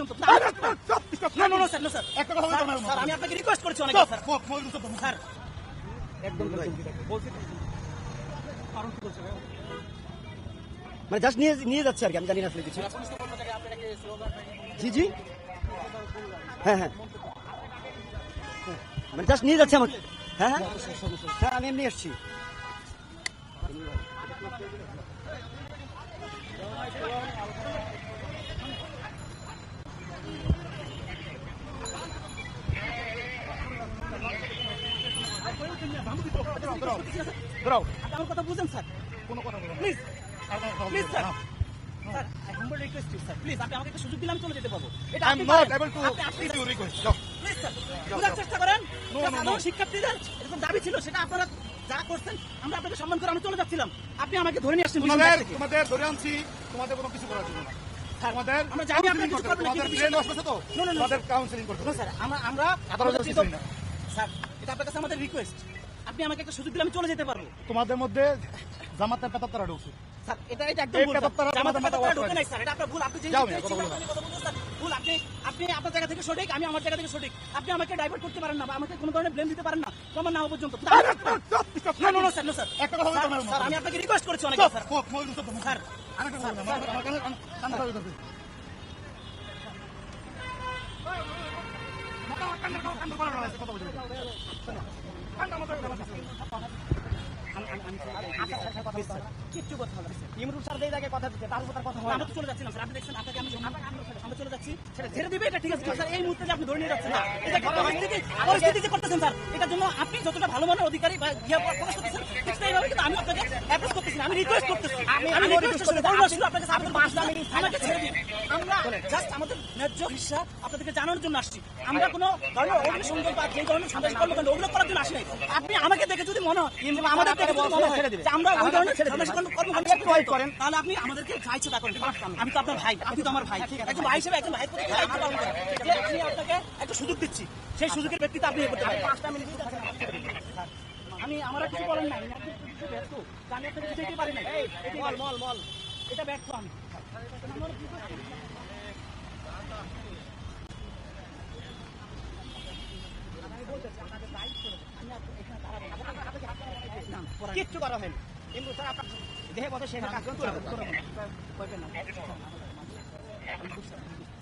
পর্যন্ত। না, আরে, স্যার, স্যার, স্যার, না, না, না, স্যার, না, স্যার। একটা কথা স্যার, পারব না। স্যার, আমি আপনাকে রিকোয়েস্ট করেছি অনেক স্যার, স্যার। একদম বলছি কারণ কি মানে জাস্ট নিয়ে নিয়ে যাচ্ছে আর কি আমি জানি না আসলে কিছু। জি জি। হ্যাঁ হ্যাঁ। মানে জাস্ট নিয়ে যাচ্ছে আমাকে। হ্যাঁ হ্যাঁ। হ্যাঁ আমি এমনি এসছি। দাঁড়াও, আমার কথা বুঝেন স্যার? কোনো কথা বলব প্লিজ আর কোনো কথা please sir. Sir I humble request you sir please আপনি আমাকে একটা সুযোগ দিলে চলে যেতে পারব। এটা I'm আপনি not পারেন। able to আপনি- আপনি- give you request. যাও। প্লিজ স্যার বোঝার চেষ্টা করেন। No, এটা no, সাধারণ no. শিক্ষার্থীদের এরকম দাবি ছিল সেটা আপনারা যা করছেন আমরা আপনাকে সম্মান করে আমি চলে যাচ্ছিলাম। আপনি আমাকে ধরে নিয়ে আসছেন তোমাদের তোমাদের ধরে আনছি তোমাদের কোনো কিছু করার জন্য না। তোমাদের আমরা জানি আপনারা কিছু করবেন না, কিন্তু ব্রেন ওয়াশ করছে তো? কাউন্সিলিং করতে না, স্যার আমরা আমরা আদালত না। স্যার এটা আপনার কাছে আমাদের রিকোয়েস্ট আপনি আমাকে একটা সুযোগ দিলে আমি চলে যেতে পারব। তোমাদের মধ্যে জামাতের পেতার তারা ঢুকছে। স্যার এটা এটা একদম ভুল। ঢোকে নাই স্যার। এটা আপনার ভুল। আপনি যে। আপনি ভুল আপনার জায়গা থেকে সঠিক আমি আমার জায়গা থেকে সঠিক। আপনি আমাকে ডাইভার্ট করতে পারেন না বা আমাকে কোনো ধরনের ব্লেম দিতে পারেন না। তোমার না পর্যন্ত। না আরে, স্যার, স্যার, স্যার, না না স্যার না স্যার। একটা কথা স্যার, পারব না। স্যার আমি আপনাকে রিকোয়েস্ট করেছি অনেক স্যার, আরেকটা কথা আমার- কানে- কান- কান কথা বলতে 看他们飞什么飞 কিচ্ছু কথা হবে ইমরুল স্যার জায়গায় কথা দিতে তার উপর তার কথা হয় আমরা তো চলে যাচ্ছিলাম স্যার। আপনি দেখছেন আপনাকে আমি আমরা চলে যাচ্ছি। সেটা ছেড়ে দিবে এটা ঠিক আছে স্যার এই মুহূর্তে যে আপনি ধরে নিয়ে যাচ্ছেন না এটা পরিস্থিতি পরিস্থিতি যে করতেছেন স্যার এটার জন্য আপনি যতটা ভালো মানের অধিকারী বা ইয়া প্রকাশ করতেছেন ঠিক সেইভাবে কিন্তু আমি আপনাকে অ্যাপ্রোচ করতেছি আমি রিকোয়েস্ট করতেছি। আমি আমি রিকোয়েস্ট করতে বলব শুধু আপনাকে আমাকে ছেড়ে দিন। আমরা জাস্ট আমাদের ন্যায্য হিসাব আপনাদেরকে জানানোর জন্য আসছি। আমরা কোনো ধরনের অগ্নিসংযোগ বা যে ধরনের সামাজিক কর্মকাণ্ড ওগুলো করার জন্য আসি নাই। আপনি আমাকে দেখে যদি মনে হয় আমাদের দেখে মনে হয় আমরা ওই ধরনের সামাজিক কর্মকাণ্ড করেন। তাহলে আপনি আমাদেরকে যা ইচ্ছে তা করেন। আমি তো আপনার ভাই আপনি তো আমার ভাই। একজন ভাই হিসেবে একজন ভাই প্রতি দায়িত্ব পালন করেন। যে আমি আপনাকে একটা সুযোগ দিচ্ছি সেই সুযোগের ব্যক্তিতে আপনি করতে পারেন। পাঁচটা মিনিট আমি আমার কিছু করেন নাই। আমি একজন কিছু ব্যর্থ আমি আপনাকে বুঝাইতে পারি নাই। মল মল মল এটা ব্যর্থ আমি। আমার কি করতে- কিচ্ছু করা হয়নি। ইমরুল স্যার আপনার দেহে করতে হবে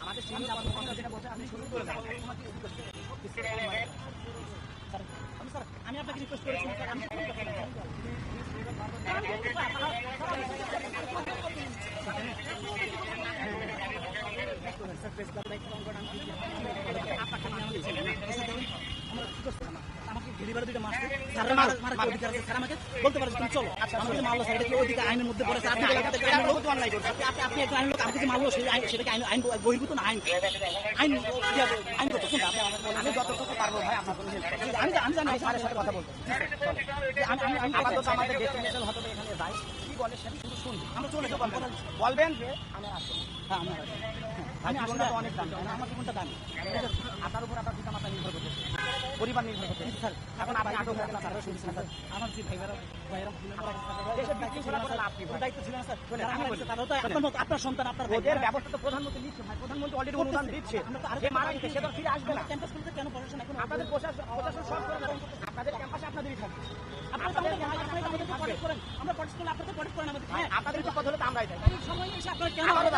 আমাদের সামনে আমার দোকানটা যেটা বসে আপনি শুরু করে আমি স্যার আমি আপনাকে রিকোয়েস্ট করেছি স্যার আমি আমাকে ডেলিভারি দুটো মাস স্যার মারা মারা কি অধিকার আছে স্যার আমাকে বলতে পারে তুমি চলো। আমাকে মারলো স্যার এটা কি ওইদিকে আইনের মধ্যে পড়ে? আপনি লোক অন্যায় আইন লোক আমাকে মারলো সেই আইন সেটাকে আইন আইন বহির্ভূত না আইন আইন আইন। আমি যতটুকু পারব ভাই আপনার কোনো আমি আমি জানি স্যারের সাথে কথা বলব। আমি আমি আমি আমাদের ডেস্টিনেশন হয়তো এখানে যাই কি বলে সেটা শুধু শুনব। আমরা চলে যাব বলবেন যে আমি আসব। হ্যাঁ আমি আসলে আসলে অনেক দাম? আমার জীবনটা দামি। আপনার উপর আপনার পিতা মাতা নির্ভর করতেছে। পরিবার নির্ভর করতেছে। স্যার এখন আপনি আটক হয়ে গেলেন স্যার। শুনছেন স্যার। আমার যে ভাইরা ভাইরা দেশের বিশৃঙ্খলা করে লাভ কি দায়িত্ব ছিল না স্যার। যারা আমার কাছে তারাও তো আপনার মতো আপনার সন্তান আপনার ওদের ব্যবস্থা তো প্রধানমন্ত্রী দিচ্ছে ভাই। প্রধানমন্ত্রী অলরেডি অনুদান দিচ্ছে। আমরা তো আরও যে মারা গেছে সে তো ফিরে আসবে না। ক্যাম্পাস খুলতে কেন প্রশাসন এখন আপনাদের প্রশাসন প্রশাসন সব করে আপনাদের ক্যাম্পাসে আপনাদেরই থাকবে। করেন। আমরা আপনাদের করেন হ্যাঁ আপনাদের কি কথা হলে আমরাই এই সময় এসে আপনারা কেন আমাদের